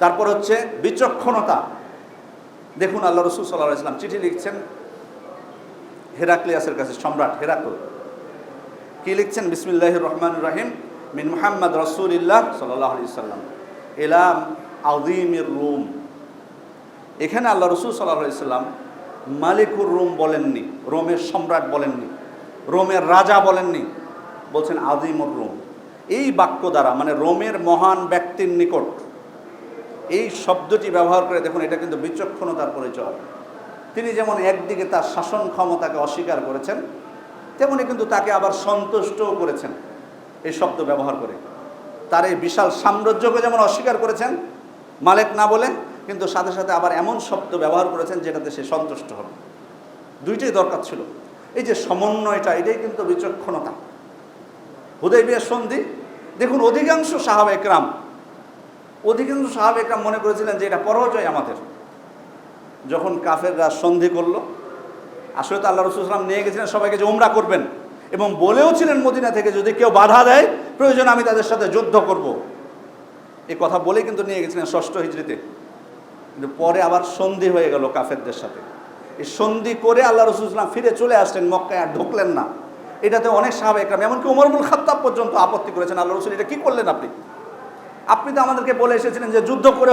তারপর হচ্ছে বিচক্ষণতা। দেখুন আল্লাহ রসুল সাল্লাহ ইসলাম চিঠি লিখছেন হেরাক্লিয়াসের কাছে, সম্রাট হেরাকল। কি লিখছেন? বিসমিল্লাহ রহমান রাহিম, মিন মোহাম্মদ রসুলিল্লাহ সাল্লাহ আলি সাল্লাম এলাম আউদিমির রুম। এখানে আল্লাহ রসুল সাল্লাহ সাল্লাম মালিকুর রোম বলেননি, রোমের সম্রাট বলেননি, রোমের রাজা বলেননি, বলছেন আদিমুর রোম। এই বাক্য দ্বারা মানে রোমের মহান ব্যক্তির নিকট এই শব্দটি ব্যবহার করে দেখুন, এটা কিন্তু বিচক্ষণতার পরিচয়। তিনি যেমন একদিকে তার শাসন ক্ষমতাকে অস্বীকার করেছেন, তেমনি কিন্তু তাকে আবার সন্তুষ্টও করেছেন এই শব্দ ব্যবহার করে। তার এই বিশাল সাম্রাজ্যকে যেমন অস্বীকার করেছেন, মালেক না বলে, কিন্তু সাথে সাথে আবার এমন শব্দ ব্যবহার করেছেন যেটাতে সে সন্তুষ্ট হবে দুইটাই দরকার ছিল। এই যে সমন্বয়টা, এটাই কিন্তু বিচক্ষণতা। হুদয় বিয়ের সন্ধি, দেখুন, অধিকাংশ সাহাব একরাম অধিকাংশ সাহাব একরাম মনে করেছিলেন যে এটা পরাজয় আমাদের। যখন কাফেররা সন্ধি করল, আসলে তো আল্লাহ রসুলাম নিয়ে গেছিলেন সবাইকে যে উমরা করবেন এবং বলেও ছিলেন মদিনা থেকে যদি কেউ বাধা দেয়, প্রয়োজন আমি তাদের সাথে যুদ্ধ করব। এই কথা বলে কিন্তু নিয়ে গেছিলেন ষষ্ঠ হিজড়িতে। কিন্তু পরে আবার সন্ধি হয়ে গেল কাফেরদের সাথে। এই সন্ধি করে আল্লাহ রসুলাম ফিরে চলে আসলেন মক্কায় আর ঢুকলেন না। এটাতে অনেক সাহাব এমনকি উমরবুল খাত্তাব পর্যন্ত আপত্তি করেছেন, আল্লাহ রসুল এটা কি করলেন আপনি? আপনি তো আমাদেরকে বলে এসেছিলেন যে যুদ্ধ করে